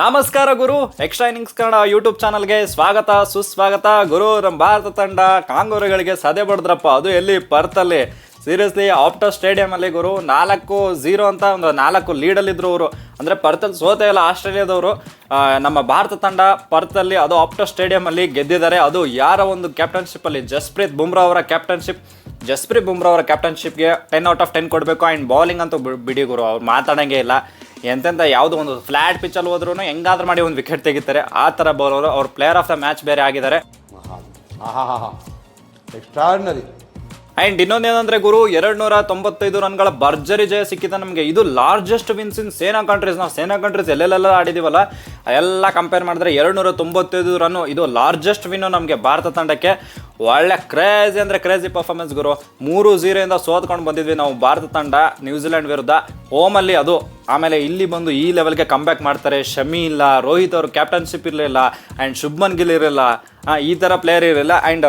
ನಮಸ್ಕಾರ ಗುರು, extra innings Kannada YouTube ಚಾನಲ್ಗೆ ಸ್ವಾಗತ, ಸುಸ್ವಾಗತ. ಗುರು, ನಮ್ಮ ಭಾರತ ತಂಡ ಕಾಂಗೂರುಗಳಿಗೆ ಸದೆ ಬಡದ್ರಪ್ಪ. ಅದು ಎಲ್ಲಿ? ಪರ್ತಲ್ಲಿ. ಸೀರಿಯಸ್ಲಿ ಆಪ್ಟೋ ಸ್ಟೇಡಿಯಮಲ್ಲಿ ಗುರು, ನಾಲ್ಕು ಝೀರೋ ಅಂತ ಒಂದು ನಾಲ್ಕು ಲೀಡಲ್ಲಿದ್ದರು ಅವರು. ಅಂದರೆ ಪರ್ತಲ್ಲಿ ಸೋತೆ ಇಲ್ಲ ಆಸ್ಟ್ರೇಲಿಯಾದವರು. ನಮ್ಮ ಭಾರತ ತಂಡ ಪರ್ತಲ್ಲಿ, ಅದು ಆಪ್ಟೋ ಸ್ಟೇಡಿಯಮಲ್ಲಿ ಗೆದ್ದಿದ್ದಾರೆ. ಅದು ಯಾರ ಒಂದು ಕ್ಯಾಪ್ಟನ್ಶಿಪ್ಪಲ್ಲಿ ಜಸ್ಪ್ರೀತ್ ಬುಮ್ರಾ ಅವರ ಕ್ಯಾಪ್ಟನ್ಶಿಪ್ ಜಸ್ಪ್ರೀತ್ ಬುಮ್ರಾ ಅವರ ಕ್ಯಾಪ್ಟನ್ಶಿಪ್ಗೆ ಟೆನ್ ಔಟ್ ಆಫ್ ಟೆನ್ ಕೊಡಬೇಕು. ಆ್ಯಂಡ್ ಬೌಲಿಂಗ್ ಅಂತೂ ಬಿಡಿ ಗುರು, ಅವ್ರು ಮಾತಾಡೋಂಗೆ ಇಲ್ಲ. ಎಂತೆಂಥ ಯಾವುದೋ ಒಂದು ಫ್ಲಾಟ್ ಪಿಚ್ಚಲ್ಲಿ ಹೋದ್ರೂ ಹೆಂಗಾದ್ರೂ ಮಾಡಿ ಒಂದು ವಿಕೆಟ್ ತೆಗಿತಾರೆ. ಆ ಥರ ಬೌಲರು ಅವ್ರ ಪ್ಲೇಯರ್ ಆಫ್ ದ ಮ್ಯಾಚ್ ಬೇರೆ ಆಗಿದ್ದಾರೆ. ಎಕ್ಸ್ಟ್ರಾರ್ನರಿ ಆ್ಯಂಡ್ ಇನ್ನೊಂದೇನಂದ್ರೆ ಗುರು ಎರಡು ನೂರ ತೊಂಬತ್ತೈದು ರನ್ಗಳ ಭರ್ಜರಿ ಜಯ ಸಿಕ್ಕಿದೆ ನಮಗೆ. ಇದು ಲಾರ್ಜೆಸ್ಟ್ ವಿನ್ಸ್ ಇನ್ ಸೇನಾ ಕಂಟ್ರೀಸ್ ನಾವು ಸೇನಾ ಕಂಟ್ರೀಸ್ ಎಲ್ಲೆಲ್ಲೆಲ್ಲ ಆಡಿದೀವಲ್ಲ ಎಲ್ಲ ಕಂಪೇರ್ ಮಾಡಿದ್ರೆ ಎರಡು ನೂರ ತೊಂಬತ್ತೈದು ರನ್ನು ಇದು ಲಾರ್ಜೆಸ್ಟ್ ವಿನ್ನು ನಮಗೆ ಭಾರತ ತಂಡಕ್ಕೆ. ಒಳ್ಳೆ ಕ್ರೇಜಿ ಅಂದರೆ ಕ್ರೇಜಿ ಪರ್ಫಾರ್ಮೆನ್ಸ್ ಗುರು. ಮೂರು ಝೀರೋಯಿಂದ ಸೋತ್ಕೊಂಡು ಬಂದಿದ್ವಿ ನಾವು ಭಾರತ ತಂಡ ನ್ಯೂಜಿಲೆಂಡ್ ವಿರುದ್ಧ. ಹೋಮಲ್ಲಿ ಅದು. ಆಮೇಲೆ ಇಲ್ಲಿ ಬಂದು ಈ ಲೆವೆಲ್ಗೆ ಕಮ್ಬ್ಯಾಕ್ ಮಾಡ್ತಾರೆ ಶಮಿ ಇಲ್ಲ, ರೋಹಿತ್ ಅವರು ಕ್ಯಾಪ್ಟನ್ಶಿಪ್ ಇರಲಿಲ್ಲ ಆ್ಯಂಡ್ ಶುಭ್ಮನ್ ಗಿಲ್ ಇರಲಿಲ್ಲ. ಈ ಥರ ಪ್ಲೇಯರ್ ಇರಲಿಲ್ಲ. ಆ್ಯಂಡ್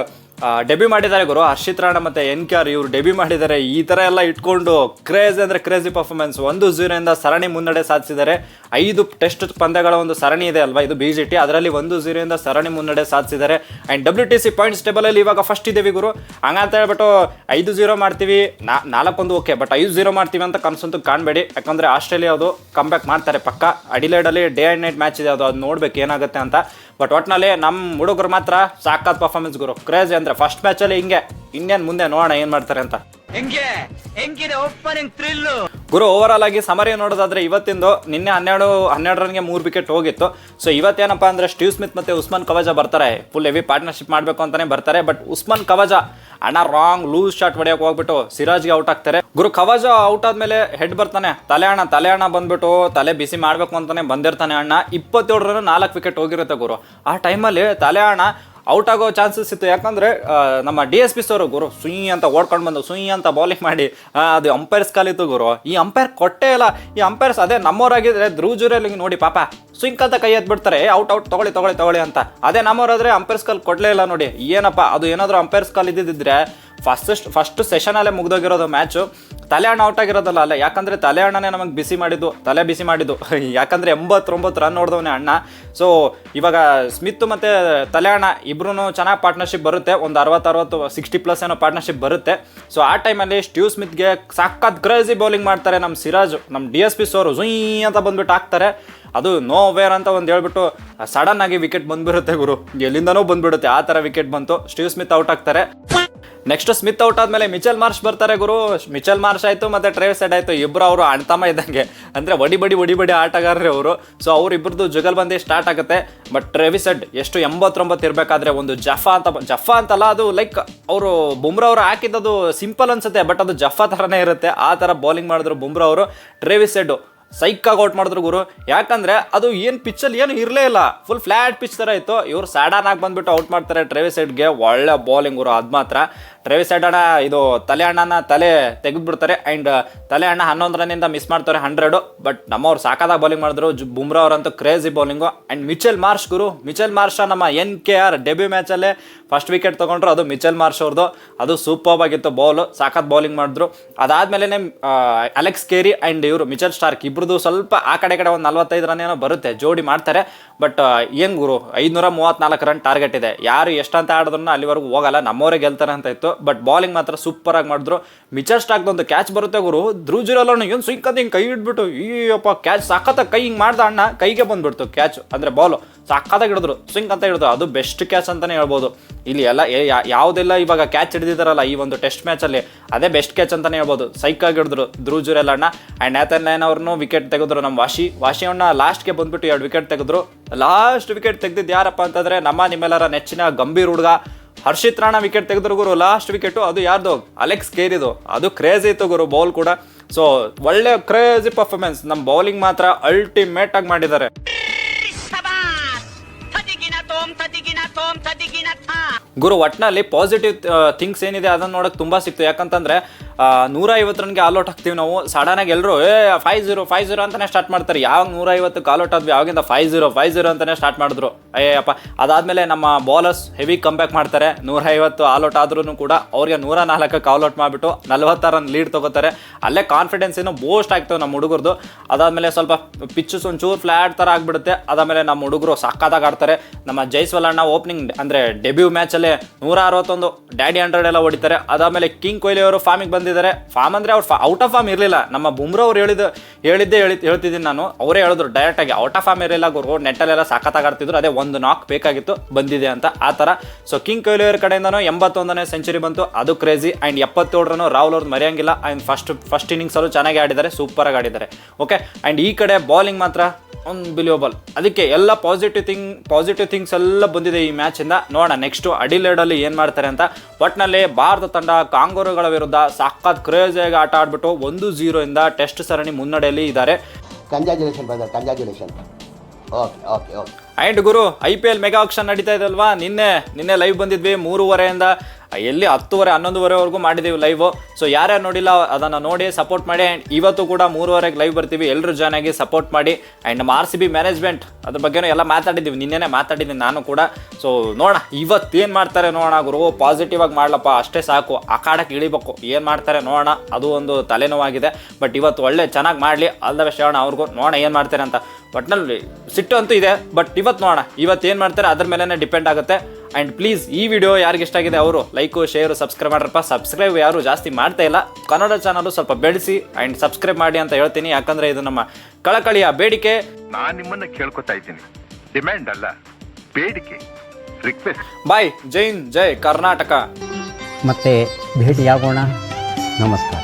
ಡೆಬ್ಯೂ ಮಾಡಿದ್ದಾರೆ ಗುರು. ಹರ್ಷಿತ್ ರಾಣ ಮತ್ತೆ ಎನ್ ಕೆ ಆರ್ ಇವರು ಡೆಬ್ಯೂ ಮಾಡಿದ್ದಾರೆ. ಈ ಥರ ಎಲ್ಲ ಇಟ್ಕೊಂಡು ಕ್ರೇಜ್ ಅಂದರೆ ಕ್ರೇಜಿ ಪರ್ಫಾರ್ಮೆನ್ಸ್ ಒಂದು ಝೀರೋಯಿಂದ ಸರಣಿ ಮುನ್ನಡೆ ಸಾಧಿಸಿದ್ದಾರೆ. ಐದು ಟೆಸ್ಟ್ ಪಂದ್ಯಗಳ ಒಂದು ಸರಣಿ ಇದೆ ಅಲ್ವಾ ಇದು ಬಿ ಜಿ ಟಿ ಅದರಲ್ಲಿ ಒಂದು ಝೀರೋಯಿಂದ ಸರಣಿ ಮುನ್ನಡೆ ಸಾಧಿಸಿದ್ದಾರೆ. And W T C points ಟೇಬಲಲ್ಲಿ ಇವಾಗ ಫಸ್ಟ್ ಇದ್ದೀವಿ ಗುರು. ಹಂಗಂತ ಹೇಳ್ಬಿಟ್ಟು ಐದು ಝೀರೋ ಮಾಡ್ತೀವಿ. ನಾ, ನಾಲ್ಕೊಂದು ಓಕೆ ಬಟ್ ಐದು ಝೀರೋ ಮಾಡ್ತೀವಿ ಅಂತ ಕನ್ಸಂತೂ ಕಾಣಬೇಡಿ. ಯಾಕಂದರೆ ಆಸ್ಟ್ರೇಲಿಯಾ ಅದು ಕಮ್ಬ್ಯಾಕ್ ಮಾಡ್ತಾರೆ ಪಕ್ಕ. ಅಡಿಲೈಡಲ್ಲಿ ಡೇ ಆ್ಯಂಡ್ ನೈಟ್ ಮ್ಯಾಚ್ ಇದೆ. ಅದು ಅದು ನೋಡ್ಬೇಕು ಏನಾಗುತ್ತೆ ಅಂತ. ಬಟ್ ಒಟ್ನಲ್ಲಿ ನಮ್ಮ ಹುಡುಗರು ಮಾತ್ರ ಸಾಕಾದ ಪರ್ಫಾರ್ಮೆನ್ಸ್ ಗುರು. ಕ್ರೇಜ್ ಅಂದರೆ ಫಸ್ಟ್ ಮ್ಯಾಚಲ್ಲಿ ಹಿಂಗೆ. ಇನ್ನೇನ್ ಮುಂದೆ ನೋಡೋಣ ಏನು ಮಾಡ್ತಾರೆ ಅಂತ. ಹೆಂಗೆ? ಹೆಂಗಿದೆ ಓಪನಿಂಗ್ ಥ್ರಿಲ್ಲು ಗುರು ಓವರಾಲ್ ಆಗಿ ಸಮರಿ ನೋಡೋದಾದ್ರೆ ಇವತ್ತಿಂದು ನಿನ್ನೆ ಹನ್ನೆರಡು ಹನ್ನೆರಡು ರನ್ಗೆ ಮೂರು ವಿಕೆಟ್ ಹೋಗಿತ್ತು. ಸೊ ಇವತ್ತೇನಪ್ಪ ಅಂದ್ರೆ ಸ್ಟೀವ್ ಸ್ಮಿತ್ ಮತ್ತೆ ಉಸ್ಮಾನ್ ಕವಜ ಬರ್ತಾರೆ. ಫುಲ್ ಹೆವಿ ಪಾರ್ಟ್ನರ್ಶಿಪ್ ಮಾಡಬೇಕು ಅಂತಾನೆ ಬರ್ತಾರೆ. ಬಟ್ ಉಸ್ಮಾನ್ ಕವಜ ಅಣ್ಣ ರಾಂಗ್ ಲೂಸ್ ಶಾಟ್ ಹೊಡೆಯೋಕೆ ಹೋಗ್ಬಿಟ್ಟು ಸಿರಾಜ್ಗೆ ಔಟ್ ಆಗ್ತಾರೆ. ಗುರು ಕವಜ ಔಟ್ ಆದ್ಮೇಲೆ ಹೆಡ್ ಬರ್ತಾನೆ. ತಲೆ ಅಣ್ಣ ತಲೆ ಅಣ್ಣ ಬಂದ್ಬಿಟ್ಟು ತಲೆ ಬಿಸಿ ಮಾಡಬೇಕು ಅಂತಾನೆ ಬಂದಿರ್ತಾನೆ ಅಣ್ಣ. ಇಪ್ಪತ್ತೇಳು ರನ್ ನಾಲ್ಕು ವಿಕೆಟ್ ಹೋಗಿರುತ್ತೆ ಗುರು. ಆ ಟೈಮಲ್ಲಿ ತಲೆ ಅಣ್ಣ ಔಟ್ ಆಗೋ ಚಾನ್ಸಸ್ ಇತ್ತು. ಯಾಕಂದ್ರೆ ನಮ್ಮ ಡಿ ಎಸ್ ಪಿ ಸರ್ ಗುರು, ಸುಯಿ ಅಂತ ಓಡ್ಕೊಂಡು ಬಂದು ಸುಯಿ ಅಂತ ಬೌಲಿಂಗ್ ಮಾಡಿ ಅದು ಅಂಪೈರ್ಸ್ ಕಾಲಿತ್ತು ಗುರು. ಈ ಅಂಪೈರ್ ಕೊಟ್ಟೇ ಇಲ್ಲ. ಈ ಅಂಪೈರ್ಸ್ ಅದೇ ನಮ್ಮವರಾಗಿದ್ರೆ ಧ್ರುವಜೂರಲ್ಲಿ ಜುರೇಲಿ ನೋಡಿ, ಪಾಪ ಸ್ವಿಂಕ್ ಅಂತ ಕೈ ಎತ್ಬಿಡ್ತಾರೆ. ಔಟ್ ಔಟ್, ತಗೊಳ್ಳಿ ತಗೊಳ್ಳಿ ತಗೊಳ್ಳಿ ಅಂತ. ಅದೇ ನಮ್ಮವರಾದ್ರೆ ಅಂಪೈರ್ಸ್ ಕಾಲ್ ಕೊಡ್ಲೇ ಇಲ್ಲ ನೋಡಿ. ಏನಪ್ಪ, ಅದು ಏನಾದರೂ ಅಂಪೈರ್ಸ್ ಕಾಲ್ ಇದ್ದಿದ್ರೆ ಫಸ್ಟ್ ಫಸ್ಟ್ ಸೆಷನಲ್ಲೇ ಮುಗ್ದೋಗಿರೋದು ಮ್ಯಾಚು ತಲೆ ಅಣ್ಣ ಔಟ್ ಆಗಿರೋದಲ್ಲ ಅಲ್ಲ. ಯಾಕಂದ್ರೆ ತಲೆ ಅಣ್ಣನೇ ನಮಗೆ ಬಿಸಿ ಮಾಡಿದ್ದು, ತಲೆ ಬಿಸಿ ಮಾಡಿದ್ದು. ಯಾಕಂದ್ರೆ ಎಂಬತ್ತೊಂಬತ್ತು ರನ್ ನೋಡಿದವನೇ ಅಣ್ಣ. ಸೊ ಇವಾಗ ಸ್ಮಿತ್ ಮತ್ತೆ ತಲೆ ಅಣ್ಣ ಇಬ್ರು ಚೆನ್ನಾಗಿ ಪಾರ್ಟ್ನರ್ಶಿಪ್ ಬರುತ್ತೆ. ಒಂದು ಅರವತ್ತು ಅರವತ್ತು ಸಿಕ್ಸ್ಟಿ ಪ್ಲಸ್ ಏನೋ ಪಾರ್ಟ್ನರ್ಶಿಪ್ ಬರುತ್ತೆ. ಸೊ ಆ ಟೈಮಲ್ಲಿ ಸ್ಟೀವ್ ಸ್ಮಿತ್ಗೆ ಸಖತ್ ಕ್ರೇಜಿ ಬೌಲಿಂಗ್ ಮಾಡ್ತಾರೆ ನಮ್ಮ ಸಿರಾಜ್ ನಮ್ಮ ಡಿ ಎಸ್ ಪಿ ಸೋರು. ಜುಯ್ ಅಂತ ಬಂದ್ಬಿಟ್ಟು ಹಾಕ್ತಾರೆ. ಅದು ನೋ ವೇರ್ ಅಂತ ಒಂದು ಹೇಳ್ಬಿಟ್ಟು ಆಗಿ ವಿಕೆಟ್ ಬಂದ್ಬಿಡುತ್ತೆ ಗುರು. ಎಲ್ಲಿಂದನೂ ಬಂದ್ಬಿಡುತ್ತೆ. ಆ ಥರ ವಿಕೆಟ್ ಬಂತು. ಸ್ಟೀವ್ ಸ್ಮಿತ್ ಔಟ್ ಆಗ್ತಾರೆ. ನೆಕ್ಸ್ಟ್ ಸ್ಮಿತ್ ಔಟ್ ಆದ್ಮೇಲೆ ಮಿಚಲ್ ಮಾರ್ಷ್ ಬರ್ತಾರೆ ಗುರು. ಮಿಚಲ್ ಮಾರ್ಷ್ ಆಯ್ತು ಮತ್ತೆ ಟ್ರೇವ್ ಸೆಡ್ ಆಯ್ತು. ಇಬ್ಬರು ಅವರು ಅಣ್ತಮ್ಮ ಇದ್ದಂಗೆ. ಅಂದ್ರೆ ಒಡಿ ಬಡಿ ಒಡಿ ಬಡಿ ಆಟಗಾರರೇ ಅವರು. ಸೊ ಅವ್ರು ಇಬ್ಬರದು ಜುಗಲ್ಬಂದಿ ಸ್ಟಾರ್ಟ್ ಆಗುತ್ತೆ. ಬಟ್ ಟ್ರೇವಿಸ್ ಹೆಡ್ ಎಷ್ಟು ಎಂಬತ್ತೊಂಬತ್ತು ಇರಬೇಕಾದ್ರೆ ಒಂದು ಜಫಾ ಅಂತ ಜಫಾ ಅಂತಲ್ಲ ಅದು ಲೈಕ್ ಅವರು ಬುಮ್ರಾ ಅವರು ಹಾಕಿದ್ದದು ಸಿಂಪಲ್ ಅನ್ಸುತ್ತೆ ಬಟ್ ಅದು ಜಫಾ ಥರನೇ ಇರುತ್ತೆ. ಆ ಥರ ಬೌಲಿಂಗ್ ಮಾಡಿದ್ರು ಬುಮ್ರಾ ಅವರು. ಟ್ರೇವಿಸ್ ಹೆಡ್ ಸೈಕಾಗಿ ಔಟ್ ಮಾಡಿದ್ರು ಗುರು. ಯಾಕಂದ್ರೆ ಅದು ಏನು ಪಿಚ್ಚಲ್ಲಿ ಏನು ಇರಲೇ ಇಲ್ಲ. ಫುಲ್ ಫ್ಲಾಟ್ ಪಿಚ್ ಥರ ಇತ್ತು. ಇವರು ಸ್ಯಾಡನ್ ಆಗಿ ಬಂದ್ಬಿಟ್ಟು ಔಟ್ ಮಾಡ್ತಾರೆ ಟ್ರೇವಿಸ್ ಹೆಡ್ಗೆ ಒಳ್ಳೆ ಬೌಲಿಂಗ್ ಗುರು, ಅದು ಮಾತ್ರ. ಟ್ರೇವಿಸ್ ಹೆಡ್ ಅಣ್ಣ, ಇದು ತಲೆ ಅಣ್ಣನ ತಲೆ ತೆಗೆದ್ಬಿಡ್ತಾರೆ. ಆ್ಯಂಡ್ ತಲೆ ಅಣ್ಣ ಹನ್ನೊಂದು ರನ್ನಿಂದ ಮಿಸ್ ಮಾಡ್ತಾರೆ ಹಂಡ್ರೆಡು ಬಟ್ ನಮ್ಮವ್ರು ಸಾಕಾದಾಗ ಬೌಲಿಂಗ್ ಮಾಡಿದ್ರು. ಜು- ಬುಮ್ರಾ ಅವರಂತೂ crazy bowling and Mitchell Marsh Guru. Mitchell Marsh ನಮ್ಮ ಎನ್ ಕೆ ಆರ್ ಡೆಬ್ಯೂ ಮ್ಯಾಚಲ್ಲೇ ಫಸ್ಟ್ ವಿಕೆಟ್ ತೊಗೊಂಡ್ರು. ಅದು ಮಿಚೆಲ್ ಮಾರ್ಷ್ ಅವ್ರದ್ದು ಅದು ಸೂಪರ್ ಆಗಿತ್ತು ಬೌಲು ಸಾಕಾದ ಬೌಲಿಂಗ್ ಮಾಡಿದ್ರು. ಅದಾದ್ಮೇಲೆ ಅಲೆಕ್ಸ್ ಕೇರಿ ಆ್ಯಂಡ್ ಇವರು ಮಿಚೆಲ್ ಸ್ಟಾರ್ಕ್ ಇಬ್ರದ್ದು ಸ್ವಲ್ಪ ಆ ಕಡೆ ಕಡೆ ಒಂದು ನಲ್ವತ್ತೈದು ರನ್ ಏನೋ ಬರುತ್ತೆ, ಜೋಡಿ ಮಾಡ್ತಾರೆ. ಬಟ್ ಏನು ಗುರು, ಐದುನೂರ ಮೂವತ್ತ್ನಾಲ್ಕು ರನ್ ಟಾರ್ಗೆಟ್ ಇದೆ. ಯಾರು ಎಷ್ಟಂತ ಆಡಿದ್ರು ಅಲ್ಲಿವರೆಗೂ ಹೋಗಲ್ಲ, ನಮ್ಮವರೇ ಗೆಲ್ತಾರೆ ಅಂತ ಇತ್ತು. ಬಟ್ ಬಾಲಿಂಗ್ ಮಾತ್ರ ಸೂಪರ್ ಆಗಿ ಮಾಡಿದ್ರು. ಮಿಚರ್ ಸ್ಟಾಕ್ ಒಂದು ಕ್ಯಾಚ್ ಬರುತ್ತೆ ಗುರು. ಧ್ರುವ್ ಜುರಲ್ಲ ಏನು ಅಂತ ಹಿಂಗೆ ಕೈ ಇಟ್ಬಿಟ್ಟು ಅಯ್ಯಪ್ಪ ಕ್ಯಾಚ್ ಸಾಕತ್ತ ಕೈ ಹಿಂಗೆ ಮಾಡ್ದ ಅಣ್ಣ. ಕೈಗೆ ಬಂದ್ಬಿಡ್ತು ಕ್ಯಾಚ್ ಅಂದರೆ ಬಾಲು ಸಖತ್ತಾಗಿ ಹಿಡಿದ್ರು. ಸ್ವಿಂಗ್ ಅಂತ ಹಿಡಿದ್ರು. ಅದು ಬೆಸ್ಟ್ ಕ್ಯಾಚ್ ಅಂತಾನೆ ಹೇಳ್ಬೋದು. ಇಲ್ಲಿ ಎಲ್ಲ ಯಾವುದೆಲ್ಲ ಇವಾಗ ಕ್ಯಾಚ್ ಹಿಡಿದಿದ್ದಾರಲ್ಲ ಈ ಒಂದು ಟೆಸ್ಟ್ ಮ್ಯಾಚಲ್ಲಿ ಅದೇ ಬೆಸ್ಟ್ ಕ್ಯಾಚ್ ಅಂತಾನೆ ಹೇಳ್ಬೋದು. ಸೈಕಾಗಿ ಹಿಡಿದ್ರು ಧ್ರುವ್ ಜುರೆಲ್ ಅಣ್ಣ ಆ್ಯಂಡ್ ನ್ಯಾಥನ್ ಲೈನ್ ಅವ್ರನ್ನು ವಿಕೆಟ್ ತೆಗೆದ್ರು ನಮ್ಮ ವಾಶಿ. ವಾಶಿ ಅಣ್ಣ ಲಾಸ್ಟ್ಗೆ ಬಂದ್ಬಿಟ್ಟು ಎರಡು ವಿಕೆಟ್ ತೆಗೆದ್ರು. ಲಾಸ್ಟ್ ವಿಕೆಟ್ ತೆಗೆದಿದ್ದು ಯಾರಪ್ಪ ಅಂತಂದ್ರೆ ನಮ್ಮ ನಿಮ್ಮೆಲ್ಲರ ನೆಚ್ಚಿನ ಗಂಭೀರ್ ಹುಡುಗ. ಹರ್ಷಿತ್ ರಾಣ ವಿಕೆಟ್ ತೆಗೆದ್ರು ಗುರು ಲಾಸ್ಟ್ ವಿಕೆಟು ಅದು ಯಾರ್ದು? ಅಲೆಕ್ಸ್ ಕೇರಿದು ಅದು ಕ್ರೇಜ್ ಇತ್ತು ಗುರು ಬೌಲ್ ಕೂಡ. ಸೊ ಒಳ್ಳೆ ಕ್ರೇಜಿ ಪರ್ಫಾರ್ಮೆನ್ಸ್ ನಮ್ಮ ಬೌಲಿಂಗ್ ಮಾತ್ರ ಅಲ್ಟಿಮೇಟ್ ಆಗಿ ಮಾಡಿದ್ದಾರೆ. ಗುರು ಒಟ್ಟಿನಲ್ಲಿ ಪಾಸಿಟಿವ್ ಥಿಂಗ್ಸ್ ಏನಿದೆ ಅದನ್ನು ನೋಡೋಕೆ ತುಂಬ ಸಿಕ್ತು. ಯಾಕಂತಂದ್ರೆ ನೂರ ಐವತ್ತು ರನ್ಗೆ ಆಲ್ಔಟ್ ಹಾಕ್ತೀವಿ ನಾವು. ಸಡನ್ನಾಗಿ ಎಲ್ಲರೂ ಏ ಫೈವ್ ಜೀರೋ ಫೈವ್ ಜೀರೋ ಅಂತಾನೆ ಸ್ಟಾರ್ಟ್ ಮಾಡ್ತಾರೆ. ಯಾವಾಗ ನೂರ ಐವತ್ತು ಆಲ್ಔಟ್ ಆದ್ವಿ ಯಾವಾಗಿಂದ ಫೈವ್ ಜೀರೋ ಫೈವ್ ಜೀರೋ ಅಂತಾನೆ ಸ್ಟಾರ್ಟ್ ಮಾಡಿದ್ರು. ಅಯ್ಯಪ್ಪ ಅದಾದಮೇಲೆ ನಮ್ಮ ಬಾಲರ್ಸ್ ಹೆವಿ ಕಂಬ್ಯಾಕ್ ಮಾಡ್ತಾರೆ. ನೂರ ಐವತ್ತು ಆಲ್ಔಟ್ ಆದ್ರೂ ಕೂಡ ಅವ್ರಿಗೆ ನೂರ ನಾಲ್ಕಕ್ಕೆ ಆಲ್ಔಟ್ ಮಾಡಿಬಿಟ್ಟು ನಲ್ವತ್ತಾರು ರನ್ ಲೀಡ್ ತಗೋತಾರೆ. ಅಲ್ಲೇ ಕಾನ್ಫಿಡೆನ್ಸ್ ಏನೋ ಬೋಸ್ಟ್ ಆಗ್ತವೆ ನಮ್ಮ ಹುಡುಗರದು. ಅದಾದಮೇಲೆ ಸ್ವಲ್ಪ ಪಿಚ್ಚಸ್ ಒಂಚೂರು ಫ್ಲಾಟ್ ಥರ ಆಗಿಬಿಡುತ್ತೆ. ಅದಾದಮೇಲೆ ನಮ್ಮ ಹುಡುಗರು ಸಕ್ಕತ್ತಾಗಿ ಆಡ್ತಾರೆ. ನಮ್ಮ ಜೈಸ್ವಾಲ್ ಅಣ್ಣ ಓಪನಿಂಗ್ ಅಂದರೆ ಡೆಬ್ಯೂ ಮ್ಯಾಚಲ್ಲೇ ನೂರ ಅರವತ್ತೊಂದು ಡ್ಯಾಡಿ ಹಂಡ್ರೆಡ್ ಎಲ್ಲ ಹೊಡಿತಾರೆ. ಅದಾದಮೇಲೆ ಕಿಂಗ್ ಕೊಹ್ಲಿ ಅವರು ಫಾರ್ಮಿಗೆ ಬಂದಿದ್ದಾರೆ. ಫಾರ್ಮ್ ಅಂದರೆ ಅವ್ರು ಔಟ್ ಆಫ್ ಫಾರ್ಮ್ ಇರಲಿಲ್ಲ. ನಮ್ಮ ಬುಮ್ರಾ ಅವ್ರು ಹೇಳಿದ ಹೇಳಿದ್ದೆ ಹೇಳಿ ಹೇಳ್ತಿದ್ದೀನಿ ನಾನು. ಅವರೇ ಹೇಳಿದ್ರು ಡೈರೆಕ್ಟಾಗಿ ಔಟ್ ಆಫ್ ಫಾರ್ಮ್ ಇರಲಿಲ್ಲ ಗುರು. ನೆಟ್ಟಲ್ಲೆಲ್ಲ ಸಾಕತ್ತಾಗ್ತಿದ್ರು ಅದೇ ಒಂದು ನಾಕ್ ಬೇಕಾಗಿತ್ತು, ಬಂದಿದೆ ಅಂತ. ಆ ಥರ. ಸೊ ಕಿಂಗ್ ಕೊಹ್ಲಿ ಅವ್ರ ಕಡೆಯಿಂದನೂ ಎಂಬತ್ತೊಂದನೇ ಸೆಂಚುರಿ ಬಂತು. ಅದು ಕ್ರೇಜಿ ಆ್ಯಂಡ್ ಎಪ್ಪತ್ತೇಳರನ್ನು ರಾಹುಲ್ ಅವ್ರದ್ದು ಮರೆಯಂಗಿಲ್ಲ. ಆ್ಯಂಡ್ ಫಸ್ಟ್ ಫಸ್ಟ್ ಇನ್ನಿಂಗ್ಸಲ್ಲೂ ಚೆನ್ನಾಗಿ ಆಡಿದ್ದಾರೆ. ಸೂಪರಾಗಿ ಆಡಿದ್ದಾರೆ. ಓಕೆ ಆ್ಯಂಡ್ ಈ ಕಡೆ ಬೌಲಿಂಗ್ ಮಾತ್ರ ಅನ್ಬಿಲಿಯಬಲ್ ಅದಕ್ಕೆ ಎಲ್ಲ ಪಾಸಿಟಿವ್ ಥಿಂಗ್ ಪಾಸಿಟಿವ್ ಥಿಂಗ್ಸ್ ಎಲ್ಲ ಬಂದಿದೆ ಈ ಮ್ಯಾಚಿಂದ ನೋಡೋಣ ನೆಕ್ಸ್ಟು ಅಡಿಲೇಡಲ್ಲಿ ಏನು ಮಾಡ್ತಾರೆ ಅಂತ. ಒಟ್ಟಿನಲ್ಲಿ ಭಾರತ ತಂಡ ಕಾಂಗೂರುಗಳ ವಿರುದ್ಧ ಸಖತ್ ಕ್ರೇಜಿಯಾಗಿ ಆಟ ಆಡ್ಬಿಟ್ಟು ಒಂದು ಝೀರೋ ಇಂದ ಟೆಸ್ಟ್ ಸರಣಿ ಮುನ್ನಡೆಯಲ್ಲಿ ಇದ್ದಾರೆ. Congratulation brother congratulation okay okay okay and Guru I P L mega auction ನಡೀತಾ ಇದಲ್ವಾ ನಿನ್ನೆ ನಿನ್ನೆ ಲೈವ್ ಬಂದಿದ್ವಿ. ಮೂರುವರೆಯಿಂದ ಎಲ್ಲಿ ಹತ್ತುವರೆ, ಹನ್ನೊಂದುವರೆವರೆಗೂ ಮಾಡಿದ್ದೀವಿ ಲೈವ್ ಸೊ ಯಾರ್ಯಾರು ನೋಡಿಲ್ಲ, ಅದನ್ನು ನೋಡಿ ಸಪೋರ್ಟ್ ಮಾಡಿ. ಆ್ಯಂಡ್ ಇವತ್ತು ಕೂಡ ಮೂರುವರೆಗೆ ಲೈವ್ ಬರ್ತೀವಿ. ಎಲ್ಲರೂ ಜಾಯ್ನ್ ಆಗಿ ಸಪೋರ್ಟ್ ಮಾಡಿ. ಆ್ಯಂಡ್ ನಮ್ಮ ಆರ್ ಸಿ ಬಿ ಮ್ಯಾನೇಜ್ಮೆಂಟ್ ಅದ್ರ ಬಗ್ಗೆನೂ ಎಲ್ಲ ಮಾತಾಡಿದ್ದೀವಿ. ನಿನ್ನೆನೇ ಮಾತಾಡಿದ್ದೀನಿ ನಾನು ಕೂಡ. ಸೊ ನೋಡೋಣ, ಇವತ್ತೇನು ಮಾಡ್ತಾರೆ ನೋಡೋಣ. ಗುರು ಪಾಸಿಟಿವ್ ಆಗಿ ಮಾಡ್ಲಪ್ಪ. ಅಷ್ಟೇ ಸಾಕು. ಅಖಾಡಕ್ಕೆ ಇಳಿಬೇಕು. ಏನು ಮಾಡ್ತಾರೆ ನೋಡೋಣ. ಅದು ಒಂದು ತಲೆನೋವಾಗಿದೆ. ಬಟ್ ಇವತ್ತು ಒಳ್ಳೆ, ಚೆನ್ನಾಗಿ ಮಾಡಲಿ. ಆಲ್ ದ ಹೇಳೋಣ ಅವ್ರಿಗೂ. ನೋಡೋಣ ಏನು ಮಾಡ್ತಾರೆ ಅಂತ. ಒಟ್ಟಿನಲ್ಲಿ ಸಿಟ್ಟು ಅಂತೂ ಇದೆ ಬಟ್ ಇವತ್ತು ನೋಡೋಣ. ಇವತ್ತು ಏನು ಮಾಡ್ತಾರೆ ಅದ್ರ ಮೇಲೇ ಡಿಪೆಂಡ್ ಆಗುತ್ತೆ. ಆ್ಯಂಡ್ ಪ್ಲೀಸ್ ಈ ವಿಡಿಯೋ ಯಾರಿಗೆ ಇಷ್ಟ ಆಗಿದೆ ಅವರು ಲೈಕು ಶೇರು ಸಬ್ಸ್ಕ್ರೈಬ್ ಮಾಡ್ರಪ್ಪ. ಸಬ್ಸ್ಕ್ರೈಬ್ ಯಾರು ಜಾಸ್ತಿ ಮಾಡ್ತಾ ಇಲ್ಲ. ಕನ್ನಡ ಚಾನಲ್ ಸ್ವಲ್ಪ ಬೆಳೆಸಿ ಆ್ಯಂಡ್ ಸಬ್ಸ್ಕ್ರೈಬ್ ಮಾಡಿ ಅಂತ ಹೇಳ್ತೀನಿ. ಯಾಕಂದರೆ ಇದು ನಮ್ಮ ಕಳಕಳಿಯ ಬೇಡಿಕೆ. ನಾನು ನಿಮ್ಮನ್ನು ಕೇಳ್ಕೊತಾ ಇದ್ದೀನಿ. ಡಿಮ್ಯಾಂಡ್ ಅಲ್ಲ ಬೇಡಿಕೆ ರಿಕ್ವೆಸ್ಟ್ ಬಾಯ್ ಜೈನ್ ಹಿಂದ್ ಜೈ ಕರ್ನಾಟಕ ಮತ್ತೆ ಭೇಟಿಯಾಗೋಣ. ನಮಸ್ಕಾರ.